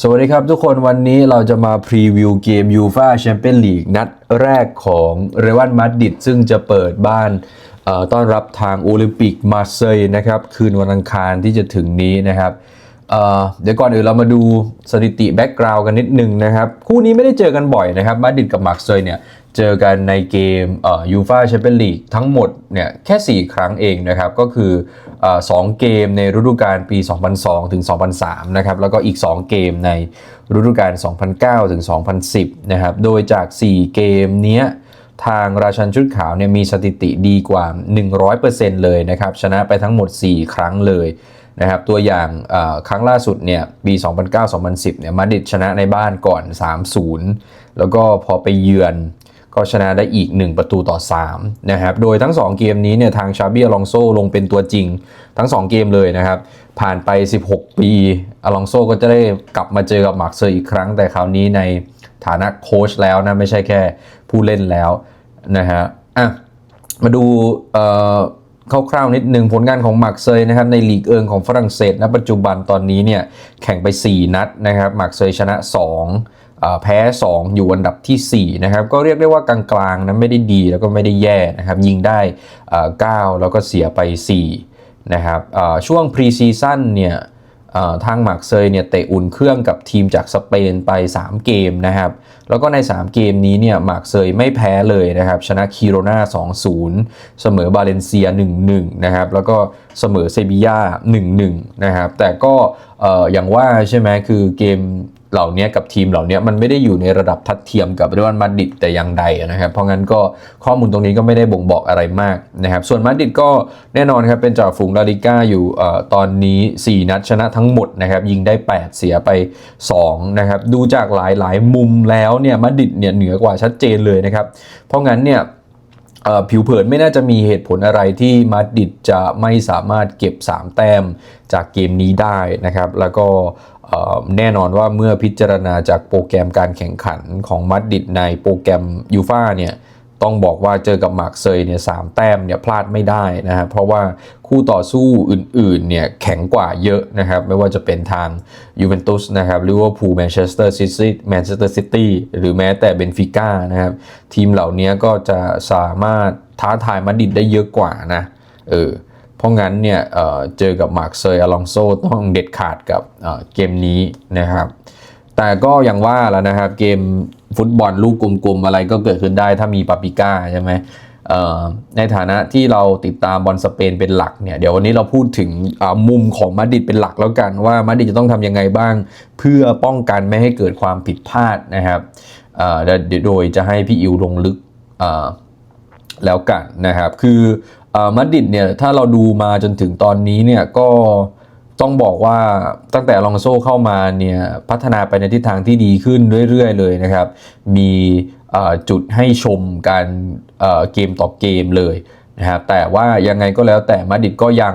สวัสดีครับทุกคนวันนี้เราจะมาพรีวิวเกมยูฟาแชมเปี้ยนลีกนัดแรกของเรอัลมาดริดซึ่งจะเปิดบ้านต้อนรับทางโอลิมปิกมาเซย์นะครับ คืนวันอังคารที่จะถึงนี้นะครับเเดี๋ยวก่อนอื่นเรามาดูสถิติแบ็กกราวน์กันนิดนึงนะครับ คู่นี้ไม่ได้เจอกันบ่อยนะครับมาดริดกับมาร์เซย์เนี่ย เจอกันในเกมยูฟาแชมเปี้ยนลีกทั้งหมดเนี่ยแค่ 4 ครั้งเองนะครับ ก็คือออสองเกมในฤดูกาลปี 2002 ถึง 2003 นะครับ แล้วก็อีก 2 เกมในฤดูกาล 2009 ถึง 2010 นะครับ โดยจาก 4 เกมเนี้ยทางราชันชุดขาวเนี่ยมีสถิติดีกว่า 100%เลยนะครับ ชนะไปทั้งหมด 4 ครั้งเลยนะครับตัวอย่างครั้งล่าสุดเนี่ยปี 2009-2010 เนี่ยมาดิดชนะในบ้านก่อน 3-0 แล้วก็พอไปเยือน ก็ชนะได้อีก 1 ประตูต่อ3นะครับโดยทั้ง 2 เกมนี้เนี่ยทางชาเบียลองโซลงเป็นตัวจริง ทั้ง 2 เกมเลยนะครับ ผ่านไป 16 ปีอลองโซก็จะได้กลับมาเจอกับมาร์คเซอร์อีกครั้ง แต่คราวนี้ในฐานะโค้ชแล้วนะ ไม่ใช่แค่ผู้เล่นแล้วนะฮะอะมาดูคร่าวๆนิดหนึ่งผลงานของมาร์คเซย์นะครับในลีกเอิงของฝรั่งเศสณปัจจุบันตอนนี้เนี่ยแข่งไป 4 นัดนะครับมาร์คเซย์ชนะ2เอ่อ แพ้ 2 อยู่อันดับทีสี่ 4 นะครับ ก็เรียกได้ว่ากลางๆนะไม่ได้ดีแล้วก็ไม่ได้แย่นะครับ ยิงได้เอ่อ9แล้วก็เสียไป 4 นะครับช่วงพรีซีซั่นเนี่ยทางมาร์กเซยเนี่ยเตะอุ่นเครื่องกับทีมจากสเปนไป 3 เกมนะครับ แล้วก็ใน 3 เกมนี้เนี่ยมาร์กเซยไม่แพ้เลยนะครับ ชนะคิโรนา2-0 เสมอบาเลนเซีย 1-1 นะครับ แล้วก็เสมอเซบียา1-1 นะครับ แต่ก็อย่างว่าใช่ไหมคือเกม เหล่านี้กับทีมเหล่านี้มันไม่ได้อยู่ในระดับทัดเทียมกับเรอัลมาดริดแต่อย่างใดนะครับ เพราะงั้นก็ข้อมูลตรงนี้ก็ไม่ได้บ่งบอกอะไรมากนะครับ ส่วนมาดริดก็แน่นอนครับเป็นจ่าฝูงลาลิก้าอยู่อตอนนี้ 4 นัดชนะทั้งหมดนะครับยิงได้ 8 เสียไป2นะครับดูจากหลายๆ มุมแล้วเนี่ยมาดริดเนี่ยเหนือกว่าชัดเจนเลยนะครับ เพราะงั้นเนี่ย ผิวเผินไม่น่าจะมีเหตุผลอะไรที่มาดริดจะไม่สามารถเก็บ 3 แต้มจากเกมนี้ได้นะครับ แล้วก็แน่นอนว่าเมื่อพิจารณาจากโปรแกรมการแข่งขันของมาดริดในโปรแกรมยูฟาเนี่ย ต้องบอกว่าเจอกับหมากเซย์เนี่ยสามแต้มเนี่ยพลาดไม่ได้นะครับเพราะว่าคู่ต่อสู้อื่นๆเนี่ยแข็งกว่าเยอะนะครับ ไม่ว่าจะเป็นทางยูเวนตุสนะครับลิเวอร์พูลแมนเชสเตอร์ซิตี้แมนเชสเตอร์ซิตี้หรือแม้แต่เบนฟิก้านะครับทีมเหล่านี้ก็จะสามารถท้าทายมาดิดได้เยอะกว่านะเออเพราะงั้นเนี่ยเเจอกับมาร์กเซย์อลองโซต้องเด็ดขาดกับเเกมนี้นะครับแต่ก็อย่างว่าแล้วนะครับเกม ฟุตบอลลูกกลมๆอะไรก็เกิดขึ้นได้ถ้ามีปาปิก้าใช่ไหมในฐานะที่เราติดตามบอลสเปนเป็นหลักเนี่ยเดี๋ยววันนี้เราพูดถึงมุมของมาดริดเป็นหลักแล้วกันว่ามาดริดจะต้องทำยังไงบ้าง เพื่อป้องกันไม่ให้เกิดความผิดพลาดนะครับเอ่อโดยโดยจะให้พี่อิวลงลึกแล้วกันนะครับ คืออมาดริดเนี่ยถ้าเราดูมาจนถึงตอนนี้เนี่ยก็ ต้องบอกว่าตั้งแต่ลองโซ่เข้ามาเนี่ยพัฒนาไปในทิศทางที่ดีขึ้นเรื่อยๆเลยนะครับ มีจุดให้ชมกันเกมต่อเกมเลยนะครับแต่ว่ายังไงก็แล้วแต่มาดิดก็ยัง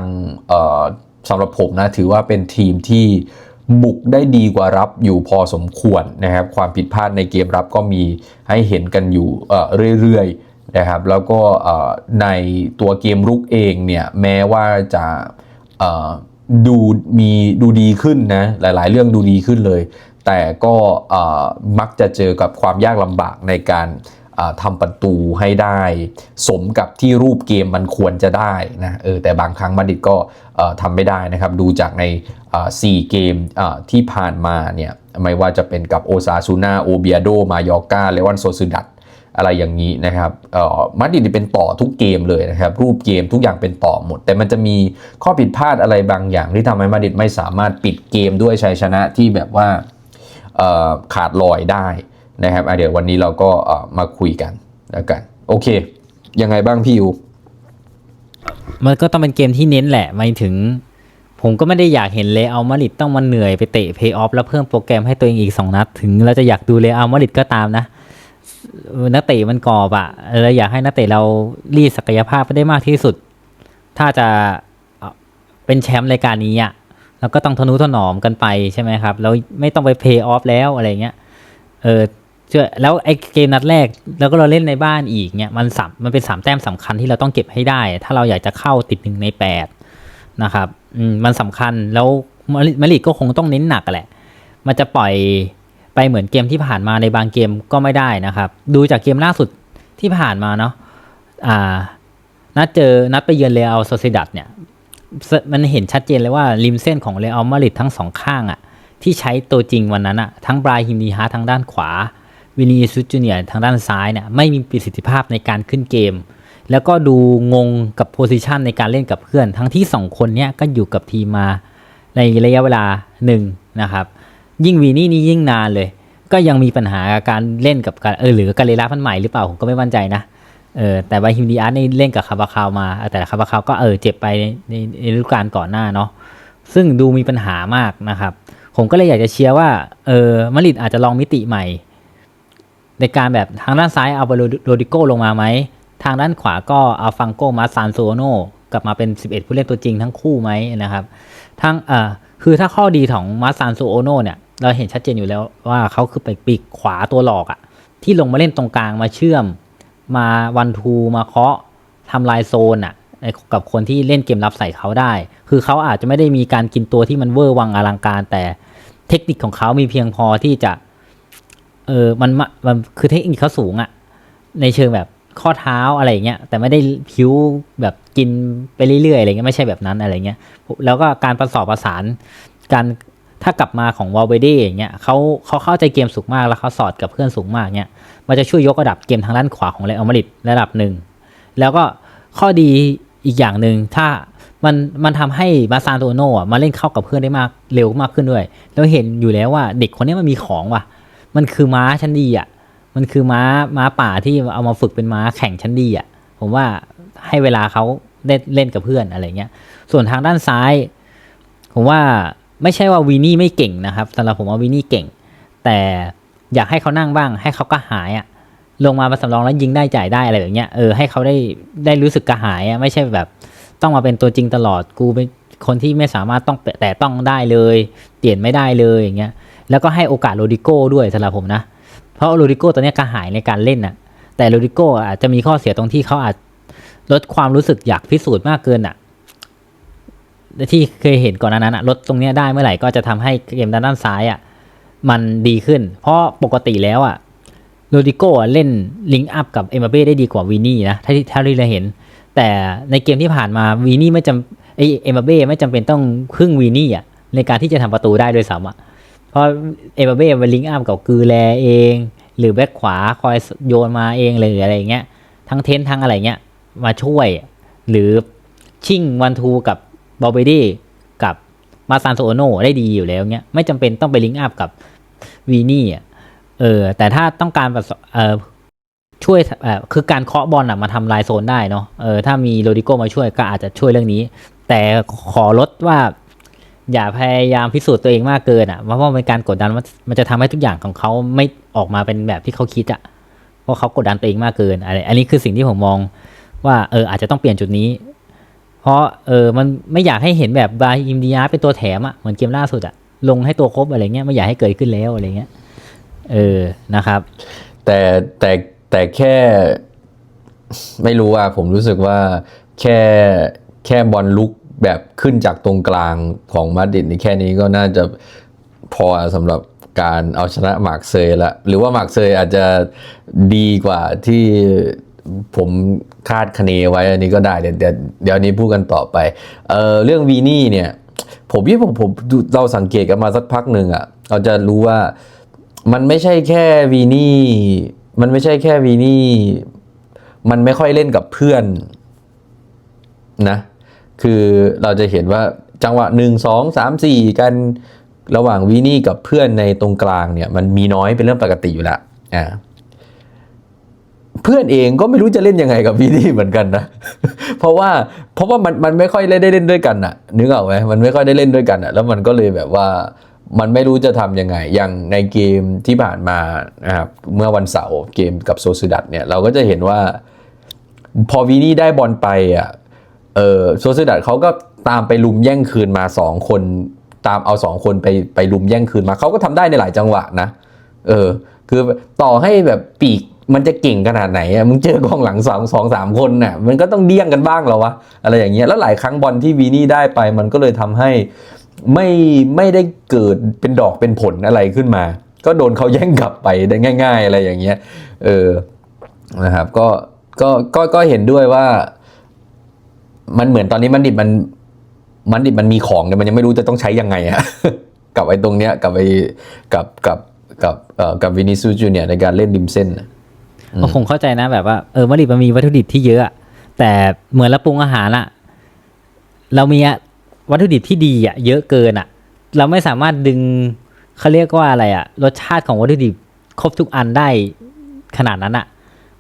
สำหรับผมนะถือว่าเป็นทีมที่บุกได้ดีกว่ารับอยู่พอสมควรนะครับ ความผิดพลาดในเกมรับก็มีให้เห็นกันอยู่เรื่อยๆนะครับ แล้วก็ในตัวเกมรุกเองเนี่ยแม้ว่าจะ ดูมีดูดีขึ้นนะหลาย ๆ เรื่องดูดีขึ้นเลย แต่ก็มักจะเจอกับความยากลำบากในการทำประตูให้ได้ สมกับที่รูปเกมมันควรจะได้นะเออแต่บางครั้งมาดิดก็ทำไม่ได้นะครับ ดูจากในเอ่อสี่เกมที่ผ่านมาเนี่ยไม่ว่าจะเป็นกับโอซาซูนาโอเบียโดมายอร์กาเลวันโซซูดัต อะไรอย่างนี้นะครับเอ่อมาดริดเป็นต่อทุกเกมเลยนะครับ รูปเกมทุกอย่างเป็นต่อหมด แต่มันจะมีข้อผิดพลาดอะไรบางอย่างที่ทำให้มาดริดไม่สามารถปิดเกมด้วยชัยชนะที่แบบว่าขาดลอยได้นะครับเดี๋ยววันนี้เราก็มาคุยกันแล้วกัน โอเค ยังไงบ้างพี่ยูมันก็ต้องเป็นเกมที่เน้นแหละหมายถึง ผมก็ไม่ได้อยากเห็นเลอัลมาดริดต้องมาเหนื่อยไปเตะเพย์ออฟแล้วเพิ่มโปรแกรมให้ตัวเองอีก 2 นัด ถึงเราจะอยากดูเลอัลมาดริดก็ตามนะ นักเตะมันกรอบอะเราอยากให้นักเตะเรารีดศักยภาพไปได้มากที่สุด ถ้าจะเป็นแชมป์รายการนี้อะเราก็ต้องทนุถนอมกันไปใช่ไหมครับ แล้วไม่ต้องไปเพย์ออฟแล้วอะไรเงี้ย เออเชื่อแล้วไอ้เกมนัดแรก แล้วก็เราเล่นในบ้านอีกเนี่ยมันสามมันเป็นสามแต้มสำคัญที่เราต้องเก็บให้ได้ ถ้าเราอยากจะเข้าติดหนึ่งในแปดนะครับ อืมมันสำคัญแล้วมาริมาริดก็คงต้องเน้นหนักแหละ มันจะปล่อย ไปเหมือนเกมที่ผ่านมาในบางเกมก็ไม่ได้นะครับ ดูจากเกมล่าสุดที่ผ่านมาเนาะอ่านัดเจอนัดไปเยือนเรอัลโซซิดัดเนี่ยมันเห็นชัดเจนเลยว่าริมเส้นของเรอัลมาริดทั้งสองข้างอะ่ะที่ใช้ตัวจริงวันนั้นอะ่ะทั้งบรายฮิมดีฮาทางด้านขวาวินีซุสจูเนียร์ทางด้านซ้ายเนี่ยไม่มีประสิทธิภาพในการขึ้นเกม แล้วก็ดูงงกับโพซิชันในการเล่นกับเพื่อน ทั้งที่สองคนเนี้ยก็อยู่กับทีมมาในระยะเวลาหนึ่งนะครับ ยิ่งวีนี่นี่ยิ่งนานเลย ก็ยังมีปัญหาการเล่นกับการเออหรือกาเลล่าพันใหม่หรือเปล่าผมก็ไม่มั่นใจนะเออแต่บาฮิมดีอาร์ตนี่เล่นกับคาบาคาวมาแต่คาบาคาวก็เออเจ็บไปในในฤดูกาลก่อนหน้าเนาะซึ่งดูมีปัญหามากนะครับ ผมก็เลยอยากจะเชียร์ว่าเออมาริดอาจจะลองมิติใหม่ ในการแบบทางด้านซ้ายเอาไปโรดิโกลงมาไหม ทางด้านขวาก็เอาฟังโกมาซานโซโนกลับมาเป็น 11 ผู้เล่นตัวจริงทั้งคู่ไหมนะครับทั้งเออคือถ้าข้อดีของมาซานโซโนเนี่ย เราเห็นชัดเจนอยู่แล้วว่าเขาคือไปปีกขวาตัวหลอกอะที่ลงมาเล่นตรงกลางมาเชื่อม มาวันทูมาเคาะทำลายโซนอะกับคนที่เล่นเกมรับใส่เขาได้ คือเขาอาจจะไม่ได้มีการกินตัวที่มันเวอร์วังอลังการ แต่เทคนิคของเขามีเพียงพอที่จะ เออมันมันคือเทคนิคเขาสูงอะในเชิงแบบข้อเท้าอะไรอย่างเงี้ยแต่ไม่ได้ผิวแบบกินไปเรื่อยๆอะไรเงี้ยไม่ใช่แบบนั้นอะไรเงี้ยแล้วก็การประสอบประสานการ ถ้ากลับมาของวอลเวเดอย่างเงี้ยเขาเขาเข้าใจเกมสูงมากแล้วเขาสอดกับเพื่อนสูงมากเงี้ยมันจะช่วยยกระดับเกมทางด้านขวาของเรอัลมาดริดระดับหนึ่ง แล้วก็ข้อดีอีกอย่างหนึ่งถ้ามันมันทำให้มาซานโตโน่อะมาเล่นเข้ากับเพื่อนได้มากเร็วมากขึ้นด้วย แล้วเห็นอยู่แล้วว่าเด็กคนนี้มันมีของว่ะ มันคือม้าชั้นดีอะมันคือม้าม้าป่าที่เอามาฝึกเป็นม้าแข่งชั้นดีอะผมว่าให้เวลาเขาได้เล่นกับเพื่อนอะไรเงี้ย ส่วนทางด้านซ้าย ผมว่า ไม่ใช่ว่าวีนี่ไม่เก่งนะครับสำหรับผมว่าวีนี่เก่ง แต่อยากให้เขานั่งบ้าง ให้เขาก็หายอะลงมาเป็นสำรองแล้วยิงได้จ่ายได้อะไรแบบเนี้ยเออให้เขาได้ได้รู้สึกกระหายอะไม่ใช่แบบต้องมาเป็นตัวจริงตลอดกูเป็นคนที่ไม่สามารถต้องแต่ต้องได้เลย เปลี่ยนไม่ได้เลยอย่างเงี้ยแล้วก็ให้โอกาสโรดิโก้ด้วยสำหรับผมนะ เพราะโรดิโก้ตอนนี้กระหายในการเล่นน่ะแต่โรดิโก้อาจจะมีข้อเสียตรงที่เขาอาจลดความรู้สึกอยากพิสูจน์มากเกินอะ ที่เคยเห็นก่อนหนานั้นอะลดตรงนี้ได้เมื่อไหร่ก็จะทำให้เกมด้านด้านซ้ายอะมันดีขึ้น เพราะปกติแล้วอะโรดิโก้เล่นลิงก์อัพกับเอ็มบัปเป้ได้ดีกว่าวีนี่นะถ้าที่ถ้าที่เราเห็น แต่ในเกมที่ผ่านมาวีนี่ไม่จำไอเอ็มบัปเป้ไม่จำเป็นต้องพึ่งวีนี่อะในการที่จะทำประตูได้ด้วยซ้ำอะเพราะเอ็มบัปเป้ไปลิงก์อัพกับกือแลเอง หรือแบ็คขวาคอยโยนมาเองเลยออะไรอย่างเงี้ยทั้งเทนทั้งอะไรเงี้ยมาช่วย หรือชิ่งวันทูกับ บอลเบดี้กับมาซานโซโนได้ดีอยู่แล้วเงี้ยไม่จำเป็นต้องไปลิงก์อัพกับวีนี่อะเออ แต่ถ้าต้องการแบบเออช่วยเออคือการเคาะบอลอะมาทำลายโซนได้เนาะเออถ้ามีโรดิโกมาช่วยก็อาจจะช่วยเรื่องนี้ แต่ขอลดว่าอย่าพยายามพิสูจน์ตัวเองมากเกินอะเพราะว่าเป็นการกดดันมันจะทำให้ทุกอย่างของเขาไม่ออกมาเป็นแบบที่เขาคิดอะเพราะเขากดดันตัวเองมากเกินอะไรอันนี้คือสิ่งที่ผมมองว่าเอออาจจะต้องเปลี่ยนจุดนี้ เพราะเออมันไม่อยากให้เห็นแบบบาอิมดิยาเป็นตัวแถมอะเหมือนเกมล่าสุดอะลงให้ตัวครบอะไรเงี้ยไม่อยากให้เกิดขึ้นแล้วอะไรเงี้ยเออนะครับ แต่แต่แต่แค่ไม่รู้ว่าผมรู้สึกว่าแค่แค่บอลลุกแบบขึ้นจากตรงกลางของมาดริดนี่แค่นี้ก็น่าจะพอสำหรับการเอาชนะมาร์กเซยละหรือว่ามาร์กเซยอาจจะดีกว่าที่ ผมคาดคะเนไว้อันนี้ก็ได้เดี๋ยวเดี๋ยวนี้พูดกันต่อไปเออเรื่องวีนี่เนี่ย ผมยี่ผมผมเราสังเกตกันมาสักพักหนึ่งอะ่ะเราจะรู้ว่ามันไม่ใช่แค่วีนี่ มันไม่ใช่แค่วีนี่ มันไม่ค่อยเล่นกับเพื่อนนะ คือเราจะเห็นว่าจังหวะหนึ่งสองสามสี่กันระหว่างวีนี่กับเพื่อนในตรงกลางเนี่ย มันมีน้อยเป็นเรื่องปกติอยู่ล้วอ่า เพื่อนเองก็ไม่รู้จะเล่นยังไงกับวีนี่เหมือนกันนะ เพราะว่าเพราะว่ามันมันไม่ค่อยได้เล่นด้วยกันอะนึกออกไหมมันไม่ค่อยได้เล่นด้วยกันอะแล้วมันก็เลยแบบว่ามันไม่รู้จะทำยังไง อย่างในเกมที่ผ่านมานะครับเมื่อวันเสาร์เกมกับโซซิดัตเนี่ยเราก็จะเห็นว่าพอวีนี่ได้บอลไปอะเออโซซิดัตเขาก็ตามไปลุมแย่งคืนมาสองคนตามเอาสองคนไปไปลุมแย่งคืนมาเขาก็ทำได้ในหลายจังหวะนะเออคือต่อให้แบบปีก มันจะเก่งขนาดไหนอะมึงเจอกองหลังสองสองสามคนน่ะมันก็ต้องเดี้ยงกันบ้างแล้วะอะไรอย่างเงี้ยแล้วหลายครั้งบอลที่วีนี่ได้ไป มันก็เลยทำให้ไม่ไม่ได้เกิดเป็นดอกเป็นผลอะไรขึ้นมา ก็โดนเขาแย่งกลับไปได้ง่าย ๆ อะไรอย่างเงี้ยเออนะครับก็ก็ก็ก็เห็นด้วยว่า มันเหมือนตอนนี้มันดิบมันมันดิบมันมีของแต่มันยังไม่รู้จะต้องใช้ยังไงอะกับไอ้ตรงเนี้ยกับไอ้กับกับกับเอ่อกับวินิซูจูเนียในการเล่นริมเส้นนะ ก็คงเข้าใจนะแบบว่าเออมาดริดมันมีวัตถุดิบที่เยอะอะ แต่เหมือนเราปรุงอาหารอะเรามีอะวัตถุดิบที่ดีอะเยอะเกินอะเราไม่สามารถดึงเขาเรียกว่าอะไรอะรสชาติของวัตถุดิบครบทุกอันได้ขนาดนั้นอะ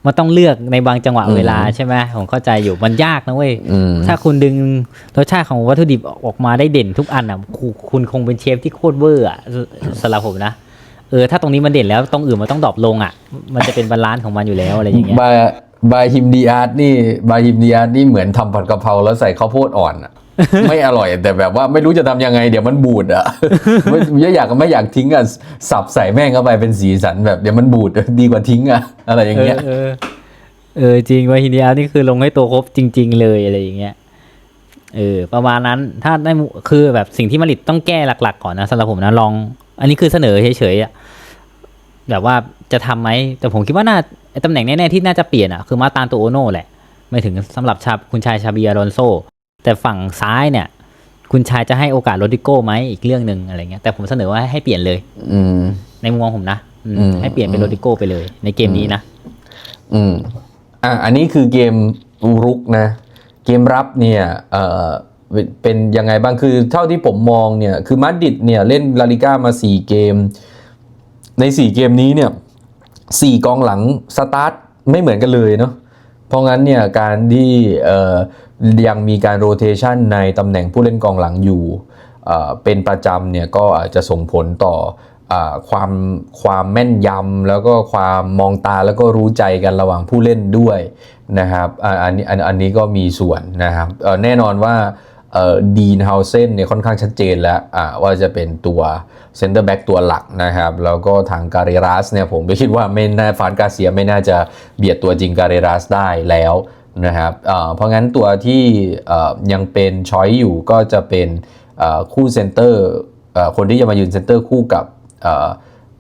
มันต้องเลือกในบางจังหวะอืมเวลาใช่ไหมผมเข้าใจอยู่มันยากนะเว้ยอืมถ้าคุณดึงรสชาติของวัตถุดิบออกมาได้เด่นทุกอันอะคุณคุณคงเป็นเชฟที่โคตรเวอร์อะสสำหรับผมนะ เออถ้าตรงนี้มันเด่นแล้วตรงอื่นมันต้องดรอปลงอะ มันจะเป็นบาลานซ์ของมันอยู่แล้วอะไรอย่างเงี้ยบายบายฮิมดีอาร์ตนี่บายฮิมดีอาร์ตนี่เหมือนทำผัดกะเพราแล้วใส่ข้าวโพดอ่อนอะไม่อร่อยแต่แบบว่าไม่รู้จะทำยังไงเดี๋ยวมันบูดอะไม่ไม่อยากไม่อยากทิ้งอะสับใส่แม่งเข้าไปเป็นสีสันแบบเดี๋ยวมันบูดดีกว่าทิ้งอะอะไรอย่างเอเงี้อยเออเออจริงว่าทีนี้เอานี่คือลงให้ตัวครบจริง ๆ เลยอะไรอย่างเงี้ยเออประมาณนั้นถ้าได้มุคือแบบสิ่งที่มาริดต้องแก้หลัก ๆ ก่อนนะสำหรับผมนะลอง อันนี้คือเสนอเฉยๆอะแบบว่าจะทำไหมแต่ผมคิดว่าน่าไอ้ตำแหน่งแน่ๆที่น่าจะเปลี่ยนอะคือมาตานตัวโอโน่แหละ ไม่ถึงสำหรับชาคุณชายชาบีอารอนโซ แต่ฝั่งซ้ายเนี่ย คุณชายจะให้โอกาสโรดิโก้ไหมอีกเรื่องหนึ่งอะไรเงี้ยแต่ผมเสนอว่าให้เปลี่ยนเลย อืมในมุมมองผมนะอืมอืมให้เปลี่ยนเป็นโรดิโก้ไปเลย ในเกมนี้นะอืมอะอันนี้คือเกมรุกนะ เกมรับเนี่ย เอ่อ เป็นยังไงบ้างคือเท่าที่ผมมองเนี่ยคือมาดริดเนี่ยเล่นลาลิก้ามา 4 เกม ใน 4 เกมนี้เนี่ยสี่กองหลังสตาร์ทไม่เหมือนกันเลยเนาะเพราะงั้นเนี่ยการที่ยังมีการโรเทชันในตำแหน่งผู้เล่นกองหลังอยู่เเป็นประจำเนี่ยก็อาจจะส่งผลต่ออความความแม่นยำแล้วก็ความมองตาแล้วก็รู้ใจกันระหว่างผู้เล่นด้วยนะครับอ,อันนี้อันนี้ก็มีส่วนนะครับแน่นอนว่า ดีนเฮาเซนเนี่ยค่อนข้างชัดเจนแล้วว่าจะเป็นตัวเซนเตอร์แบ็กตัวหลักนะครับ แล้วก็ทางการเรรัสเนี่ยผมก็คิดว่าไม่น่าฟานกาเซียไม่น่าจะเบียดตัวจริงการเรรัสได้แล้วนะครับเพราะงั้นตัวที่ยังเป็นช้อยอยู่ก็จะเป็นคู่เซนเตอร์คนที่จะมายืนเซนเตอร์คู่กับ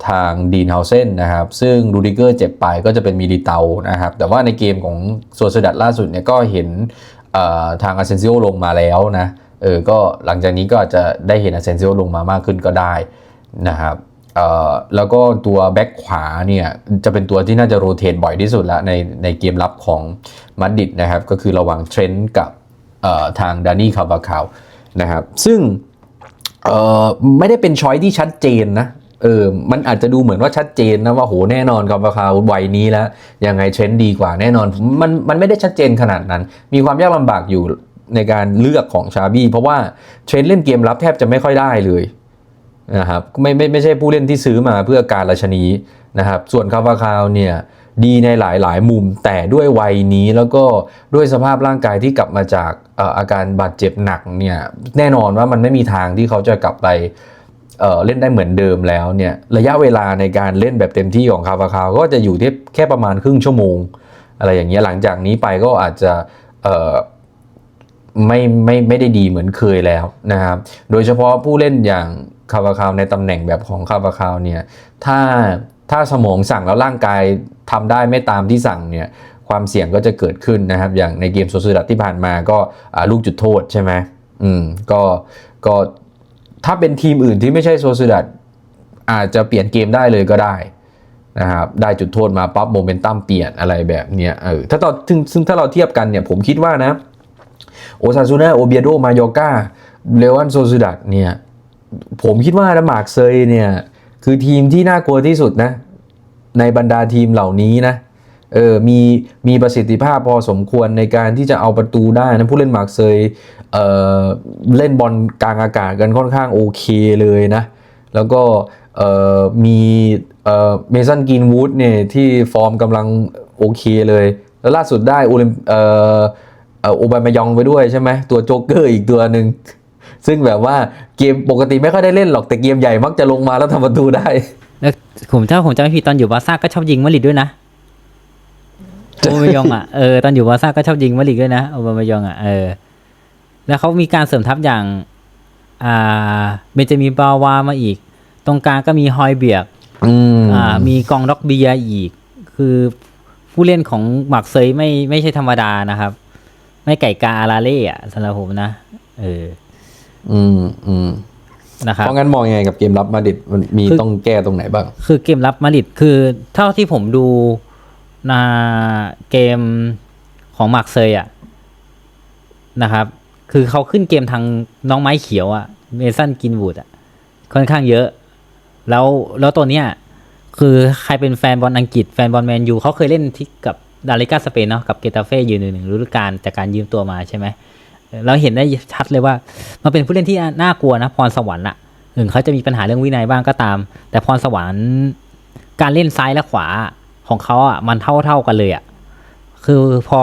ทางดีนเฮาเซนนะครับ ซึ่งรูดิเกอร์เจ็บไปก็จะเป็นมิลิเตานะครับ แต่ว่าในเกมของโซเซดัตล่าสุดเนี่ยก็เห็น ทางอาเซนซิโอลงมาแล้วนะเออก็หลังจากนี้ก็อาจจะได้เห็นอาเซนซิโอลงมามากขึ้นก็ได้นะครับเออแล้วก็ตัวแบ็คขวาเนี่ยจะเป็นตัวที่น่าจะโรเตทบ่อยที่สุดแล้วในในเกมรับของมาดริดนะครับ ก็คือระหว่างเทรนต์กับทางดานี่คาบาคาวนะครับ ซึ่งไม่ได้เป็นช้อยที่ชัดเจนนะ เออมันอาจจะดูเหมือนว่าชัดเจนนะว่าโหแน่นอนกับราคาวัยนี้แล้วยังไงเทรนด์ดีกว่าแน่นอนมันมันไม่ได้ชัดเจนขนาดนั้น มีความยากลำบากอยู่ในการเลือกของชาบี้เพราะว่าเทรนด์เล่นเกมรับแทบจะไม่ค่อยได้เลยนะครับไม่ไม่ไม่ใช่ผู้เล่นที่ซื้อมาเพื่อการราชนีนะครับ ส่วนคาฟาคาวเนี่ยดีในหลายหลายมุมแต่ด้วยวัยนี้แล้วก็ด้วยสภาพร่างกายที่กลับมาจากอาการบาดเจ็บหนักเนี่ยแน่นอนว่ามันไม่มีทางที่เขาจะกลับไป เเล่นได้เหมือนเดิมแล้วเนี่ยระยะเวลาในการเล่นแบบเต็มที่ของคาฟาคาวก็จะอยู่ที่แค่ประมาณครึ่งชั่วโมง อะไรอย่างเงี้ยหลังจากนี้ไปก็อาจจะไม่ไม่ไม่ได้ดีเหมือนเคยแล้วนะครับโดยเฉพาะผู้เล่นอย่างคาบาคาวในตำแหน่งแบบของคาบาคาวเนี่ยถ้าถ้าสมองสั่งแล้วร่างกายทำได้ไม่ตามที่สั่งเนี่ยความเสี่ยงก็จะเกิดขึ้นนะครับ อย่างในเกมโซซูดัตที่ผ่านมาก็ลูกจุดโทษใช่ไหมอืมก็ก็ ถ้าเป็นทีมอื่นที่ไม่ใช่โซซูดัตอาจจะเปลี่ยนเกมได้เลยก็ได้นะครับได้จุดโทษมาปั๊บโมเมนตัมเปลี่ยนอะไรแบบเนี้ยเออถ้าต่อซึ่งซึ่งถ้าเราเทียบกันเนี่ยผมคิดว่านะโอซาซูน่าโอเบียโดมายอกาเลวันโซซูดัตเนี่ยผมคิดว่านะมาร์กเซยเนี่ยคือทีมที่น่ากลัวที่สุดนะในบรรดาทีมเหล่านี้นะ เออมีมีประสิทธิภาพพอสมควรในการที่จะเอาประตูได้นะผู้เล่นมาร์กเซยเออเล่นบอลกลางอากาศกันค่อนข้างโอเคเลยนะ แล้วก็เออมีเออเมสันกินวูดเนี่ยที่ฟอร์มกำลังโอเคเลย แล้วล่าสุดได้โอลิมเออเออโอบามายองไปด้วยใช่ไหมตัวโจ๊กเกอร์อีกตัวหนึ่งซึ่งแบบว่าเกมปกติไม่ค่อยได้เล่นหรอกแต่เกมใหญ่มักจะลงมาแล้วทำประตูได้แล้วผมเจ้าผมจำไม่ผิดตอนอยู่บาซ่าก็ชอบยิงมาริดด้วยนะ โอบามายองอะเออตอนอยู่บาร์ซ่าก็ชอบยิงมาดริดด้วยนะโอบามายองอะเออแล้วเขามีการเสริมทัพอย่าง อ่าเบนจามินบาวามาอีก ตรงกลางก็มีฮอยเบียกอืมอ่า มีกองด็อกเบียร์อีก คือผู้เล่นของหมักเซยไม่ไม่ใช่ธรรมดานะครับ ไม่ไก่กาอาราเล่อะสำหรับผมนะเออ อืมอืมนะครับเพราะงั้นมองยังไงกับเกมรับมาดริดมันมีคือต้องแก้ตรงไหนบ้าง คือเกมรับมาดริดคือเท่าที่ผมดู นาเกมของมาร์กเซยอะนะครับ คือเขาขึ้นเกมทางน้องไม้เขียวอะเมสันกินวูดอะค่อนข้างเยอะ แล้วแล้วตัวเนี้ยคือใครเป็นแฟนบอลอังกฤษแฟนบอลแมนยูเขาเคยเล่นที่กับดาริกาสเปนเนาะกับเกตาเฟ่ยืนหนึ่งหนึ่งฤดูกาลจากการยืมตัวมาใช่ไหมเราเห็นได้ชัดเลยว่า มันเป็นผู้เล่นที่น่ากลัวนะพรสวรรค์อะถึงเขาจะมีปัญหาเรื่องวินัยบ้างก็ตาม แต่พรสวรรค์การเล่นซ้ายและขวา ของเขาอะมันเท่าเท่ากันเลยอะคือพอ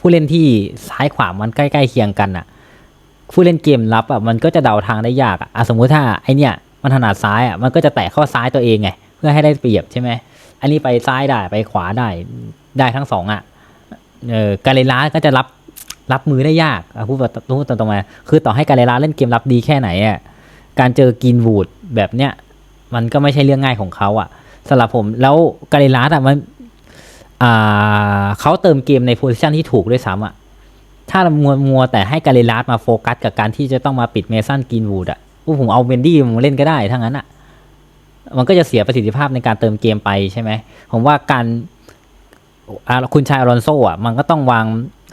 ผู้เล่นที่ซ้ายขวามันใกล้ๆเคียงกันอะ ผู้เล่นเกมรับอะมันก็จะเดาทางได้ยากอะสมมุติถ้าไอเนี้ยมันถนัดซ้ายอะมันก็จะแตะเข้าซ้ายตัวเองไงเพื่อให้ได้เปรียบใช่ไหมอันนี้ไปซ้ายได้ไปขวาได้ได้ทั้งสองอะเออการเลล่าก็จะรับรับมือได้ยากอะพูดพูดตรงๆมาคือต่อให้การเลล่าเล่นเกมรับดีแค่ไหนอะการเจอกินวูดแบบเนี้ยมันก็ไม่ใช่เรื่องง่ายของเขาอะ สำหรับผมแล้วการเลล่าอะมันอ่าเขาเติมเกมในโพซิชันที่ถูกด้วยซ้ำอะถ้ามัวมัวแต่ให้กาเลลัสมาโฟกัสกับการที่จะต้องมาปิดเมสันกินวูดอะผู้ผมเอาเบนดี้มาเล่นก็ได้ทั้งนั้นอะมันก็จะเสียประสิทธิภาพในการเติมเกมไปใช่ไหมผมว่าการคุณชายอรอนโซอะมันก็ต้องวาง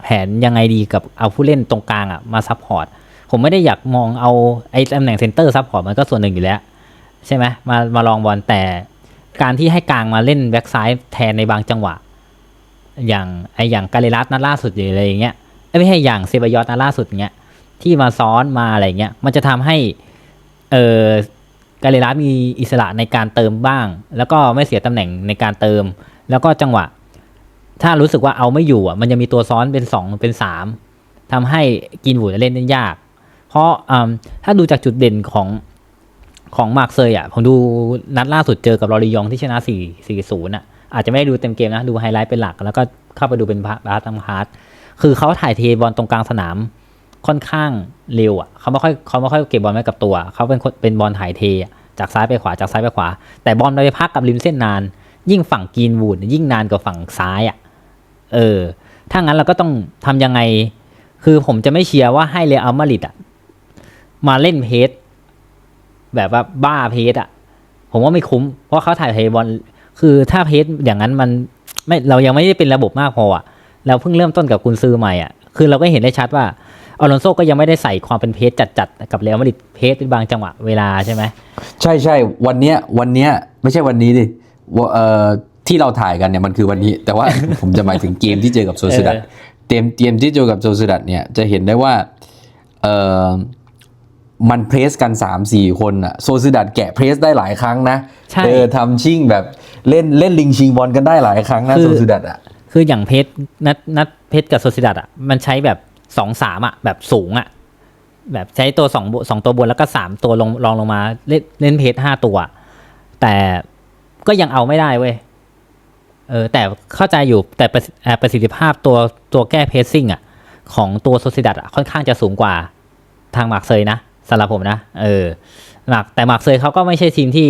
แผนยังไงดีกับเอาผู้เล่นตรงกลางอะมาซัพพอร์ตผมไม่ได้อยากมองเอาไอ้ตำแหน่งเซนเตอร์ซัพพอร์ตมันก็ส่วนหนึ่งอยู่แล้ว ใช่ไหมมามาลองบอลแต่ การที่ให้กลางมาเล่นแบ็กซ้ายแทนในบางจังหวะ อย่างไออย่างกาเลลัสนัดล่าสุดอย่างอะไรอย่างเงี้ยไม่ใช่อย่างเซบายอสนัดล่าสุดเงี้ยที่มาซ้อนมาอะไรเงี้ยมันจะทำให้เออกาเลรัสมีอิสระในการเติมบ้าง แล้วก็ไม่เสียตำแหน่งในการเติม แล้วก็จังหวะ ถ้ารู้สึกว่าเอาไม่อยู่อะมันจะมีตัวซ้อนเป็นสองเป็นสามทำให้กินหูจะเล่นได้ยาก เพราะอืมถ้าดูจากจุดเด่นของ ของมาร์กเซยอะผมดูนัดล่าสุดเจอกับลอริยองที่ชนะ4 4 0อะอาจจะไม่ได้ดูเต็มเกมนะ ดูไฮไลท์เป็นหลัก แล้วก็เข้าไปดูเป็นพาร์ทตามพาร์ทคือเขาถ่ายเทบอลตรงกลางสนามค่อนข้างเร็วอะเขาไม่ค่อยเขาไม่ค่อยเก็บบอลไว้กับตัว เขาเป็นคนเป็นบอลถ่ายเทจากซ้ายไปขวาจากซ้ายไปขวา แต่บอลไปพักกับริมเส้นนาน ยิ่งฝั่งกรีนวูดยิ่งนานกว่าฝั่งซ้ายอะเออถ้างั้นเราก็ต้องทำยังไง คือผมจะไม่เชียร์ว่าให้เรอัลมาดริดอะมาเล่นเพส แบบว่าบ้าเพสอะผมว่าไม่คุ้ม เพราะเขาถ่ายเทบอลคือถ้าเพสอย่างนั้นมันไม่เรายังไม่ได้เป็นระบบมากพออะเราเพิ่งเริ่มต้นกับกุนซือใหม่อะคือเราก็เห็นได้ชัดว่าอลอนโซก็ยังไม่ได้ใส่ความเป็นเพจจัดๆกับเรอัลมาดริดเพจเป็นบางจังหวะเวลาใช่ไหมใช่ใช่วันเนี้ยวันเนี้ยไม่ใช่วันนี้ดิว่าเอ่อที่เราถ่ายกันเนี่ยมันคือวันนี้ แต่ว่าผมจะหมายถึงเกมที่เจอกับโซซิดัดเออเกมเกมที่เจอกับโซซิดัดเนี่ยจะเห็นได้ว่าเออ มันเพรสกัน 3 4 คนอะโซซิดัดแกะเพรสได้หลายครั้งนะใช่เออทำชิ่งแบบเล่นเล่นลิงชิงบอลกันได้หลายครั้งนะคือโซซิดัดอะคืออย่างเพจนัดนัดเพจกับโซซิดัดอะมันใช้แบบสองสามอะแบบสูงอะแบบใช้ตัวสองสองตัวบนแล้วก็สามตัวลงรองลงมาเล่นเล่นเพจห้าตัว แต่ก็ยังเอาไม่ได้เว้ยเออแต่เข้าใจอยู่แต่ประสิอ่าประสิทธิภาพตัวตัวแก้เพสซิ่งอะของตัวโซซิดัดอะค่อนข้างจะสูงกว่าทางมาร์กเซยนะ สำหรับผมนะเออหนักแต่หมาร์กเซยเขาก็ไม่ใช่ทีมที่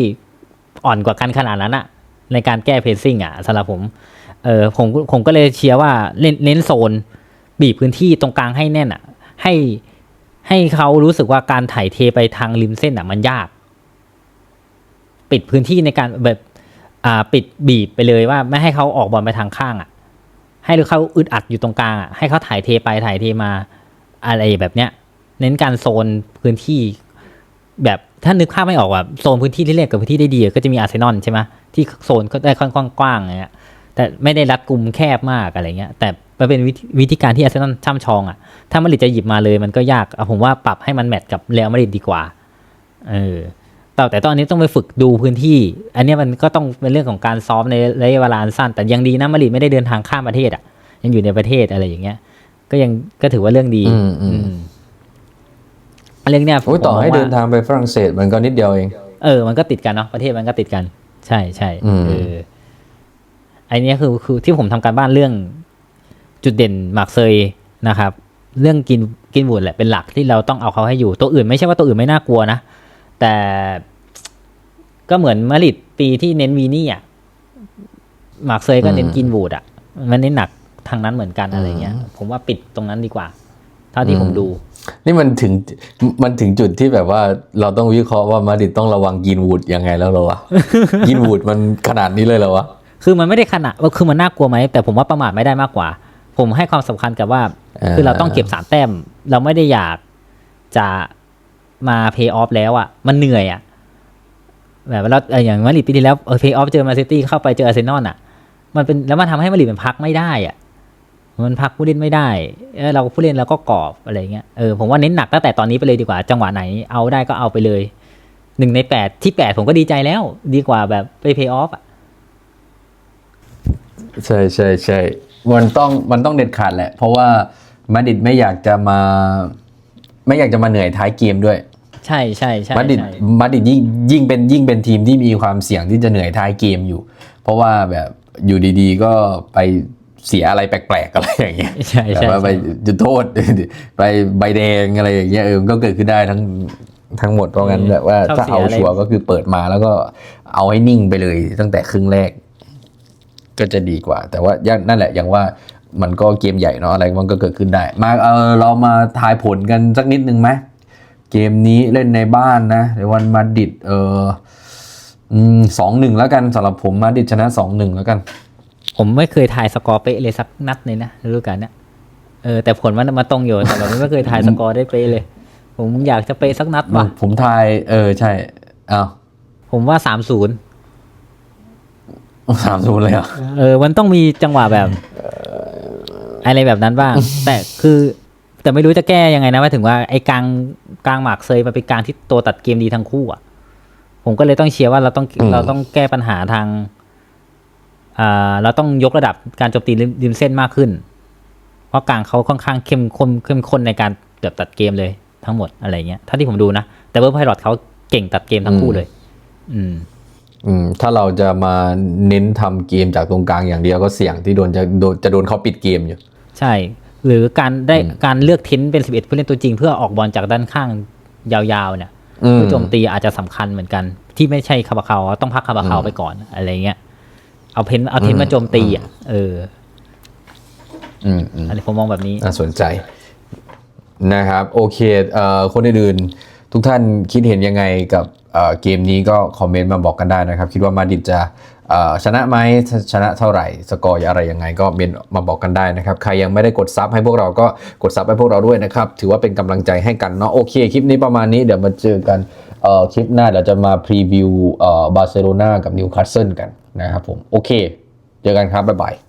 อ่อนกว่ากันขนาดนั้นอะในการแก้เพสซิ่งอะสำหรับผมเออผมผมก็เลยเชียร์ว่าเล่นเน้นโซน บีบพื้นที่ตรงกลางให้แน่นอะให้ให้เขารู้สึกว่าการถ่ายเทไปทางริมเส้นอะมันยาก ปิดพื้นที่ในการแบบอ่าปิดบีบไปเลยว่าไม่ให้เขาออกบอลไปทางข้างอะให้เขาอึดอัดอยู่ตรงกลางอะให้เขาถ่ายเทไปถ่ายเทมาอะไรแบบเนี้ย เน้นการโซนพื้นที่ แบบถ้านึกภาพไม่ออกอะโซนพื้นที่ที่เล่นกับพื้นที่ได้ดีก็จะมีอาร์เซนอลใช่ไหมที่โซนก็ได้ค่อนข้างกว้างอย่างเงี้ยแต่ไม่ได้รัดกุมแคบมากอะไรเงี้ยแต่มันเป็นวิธีวิธีการที่อาร์เซนอลช่ำชองอะถ้ามาดริดจะหยิบมาเลยมันก็ยากเอาผมว่าปรับให้มันแมทกับเรอัลมาดริดดีกว่าเออแต่แต่ตอนนี้ต้องไปฝึกดูพื้นที่ อันเนี้ยมันก็ต้องเป็นเรื่องของการซ้อมในระยะเวลาอันสั้น แต่ยังดีนะมาดริดไม่ได้เดินทางข้ามประเทศอะยังอยู่ในประเทศอะไรอย่างเงี้ย ก็ยังก็ถือว่าเรื่องดี อืมอืมอืม เรื่องเนี้ยโอ้ยต่อผมมให้ว่เดินทางไปฝรั่งเศสมันก็นิดเดียวเอง เออ มันก็ติดกันเนาะประเทศมันก็ติดกัน ใช่ใช่อืมเออไอเนี้ยคือคือที่ผมทำการบ้านเรื่องจุดเด่นหมากเซยนะครับ เรื่องกินกินบูดแหละเป็นหลักที่เราต้องเอาเขาให้อยู่ตัวอื่นไม่ใช่ว่าตัวอื่นไม่น่ากลัวนะ แต่ก็เหมือนมาดริดปีที่เน้นวีนี่อะมาร์กเซยก็เน้นอืมกินบูดอะ มันเน้นหนักทางนั้นเหมือนกันอะไรเงี้ย ผมว่าปิดตรงนั้นดีกว่า เท่าที่ผมดู นี่มันถึงมันถึงจุดที่แบบว่าเราต้องวิเคราะห์ว่ามาดริดต้องระวังกินวูดยังไงแล้วเหรอวะกินวูดมันขนาดนี้เลยเหรอวะ คือมันไม่ได้ขนาดว่าคือมันน่ากลัวไหม แต่ผมว่าประมาทไม่ได้มากกว่า ผมให้ความสำคัญกับว่าอ่า คือเราต้องเก็บสามแต้ม เราไม่ได้อยากจะมาเพย์ออฟแล้วอะ มันเหนื่อยอะ แบบว่าเราเอ่ออย่างมาดริดปีที่แล้วเออเพย์ออฟเจอมาซิตี้เข้าไปเจออาร์เซนอลอะ มันเป็นแล้วมันทำให้มาดริดมันพักไม่ได้อะ มันพักผู้เล่นไม่ได้เออเราผู้เล่นเราก็กรอบอะไรเงี้ยเออผมว่าเน้นหนักตั้งแต่ตอนนี้ไปเลยดีกว่า จังหวะไหนเอาได้ก็เอาไปเลยหนึ่งในแปดที่แปดผมก็ดีใจแล้ว ดีกว่าแบบไปเพย์ออฟอะใช่ใช่ใช่มันต้องมันต้องเด็ดขาดแหละ เพราะว่ามาดริดไม่อยากจะมา ไม่อยากจะมาเหนื่อยท้ายเกมด้วย ใช่ใช่ใช่มาดริดใช่มาดริดยิ่งยิ่งเป็นยิ่งเป็นทีมที่มีความเสี่ยงที่จะเหนื่อยท้ายเกมอยู่ เพราะว่าแบบอยู่ดีๆ ก็ไป เสียอะไรแปลกๆอะไรอย่างเงี้ยใช่แบบใช่ว่าไปจุดโทษไปใบแดงอะไรอย่างเงี้ยเออมันก็เกิดขึ้นได้ทั้งทั้งหมดเพราะงั้นแบบว่าถ้าเอาชัวร์ก็คือเปิดมาแล้วก็เอาให้นิ่งไปเลยตั้งแต่ครึ่งแรก ก็จะดีกว่า แต่ว่าอย่างนั่นแหละอย่างว่ามันก็เกมใหญ่เนาะอะไรมันก็เกิดขึ้นได้ มาเออเรามาทายผลกันสักนิดนึงไหมเกมนี้เล่นในบ้านนะในวันมาดริดเออสองหนึ่งแล้วกันสำหรับผมมาดริดชนะสองหนึ่งแล้วกัน ผมไม่เคยทายสกอร์เป๊ะเลยสักนัดเลยนะฤดูกาลเนี้ยเออแต่ผลมันมาตรงอยู่แต่เราไม่เคยทายสกอร์ได้เป๊ะเลย ผมอยากจะเป๊ะสักนัดว่ะผมทายเออใช่อ้าวผมว่าสามศูนย์สามศูนย์เลยเหรอะเออ มันต้องมีจังหวะแบบ อะไรแบบนั้นบ้าง แต่คือ แต่ไม่รู้จะแก้ยังไงนะว่าถึงว่าไอ้กลางกลางหมากเซยมันเป็นกลางที่ตัวตัดเกมดีทั้งคู่อะ ผมก็เลยต้องเชียร์ว่าเราต้องเราต้องแก้ปัญหาทางอ่า เราต้องยกระดับการโจมตีริมริมเส้นมากขึ้น เพราะกลางเขาค่อนข้างเข้มข้นเข้มข้นในการแบบตัดเกมเลยทั้งหมดอะไรเงี้ยถ้าที่ผมดูนะ แต่เบอร์ไพลอตเขาเก่งตัดเกมทั้งคู่เลย อืมอืมถ้าเราจะมาเน้นทำเกมจากตรงกลางอย่างเดียวก็เสี่ยงที่โดนจะโดนจะโดนเขาปิดเกมอยู่ ใช่ หรือการได้การเลือกเทนเป็น 11 ผู้เล่นตัวจริง เพื่อออกบอลจากด้านข้างยาวๆเนี่ยอืมเพื่อโจมตีอาจจะสำคัญเหมือนกัน ที่ไม่ใช่คาบาคาวต้องพักคาบาคาวไปก่อนอะไรเงี้ย เอาเพนเอาเทนมาโจมตีอะเอออืมอืมอันนี้ผมมองแบบนี้น่าสนใจนะครับ โอเคเอ่อคนอื่นๆทุกท่านคิดเห็นยังไงกับเอ่อเกมนี้ก็คอมเมนต์มาบอกกันได้นะครับ คิดว่ามาดริดจะเอ่อ ชนะไหมชนะเท่าไหร่ สกอร์อะไรยังไงก็เมนมาบอกกันได้นะครับ ใครยังไม่ได้กดซับให้พวกเราก็กดซับให้พวกเราด้วยนะครับ ถือว่าเป็นกำลังใจให้กันเนาะโอเค คลิปนี้ประมาณนี้เดี๋ยวมาเจอกันคลิปหน้าเดี๋ยวจะมาพรีวิวบาร์เซโลนากับนิวคาสเซิลกันนะครับผม โอเค เจอกันครับ บ๊ายบาย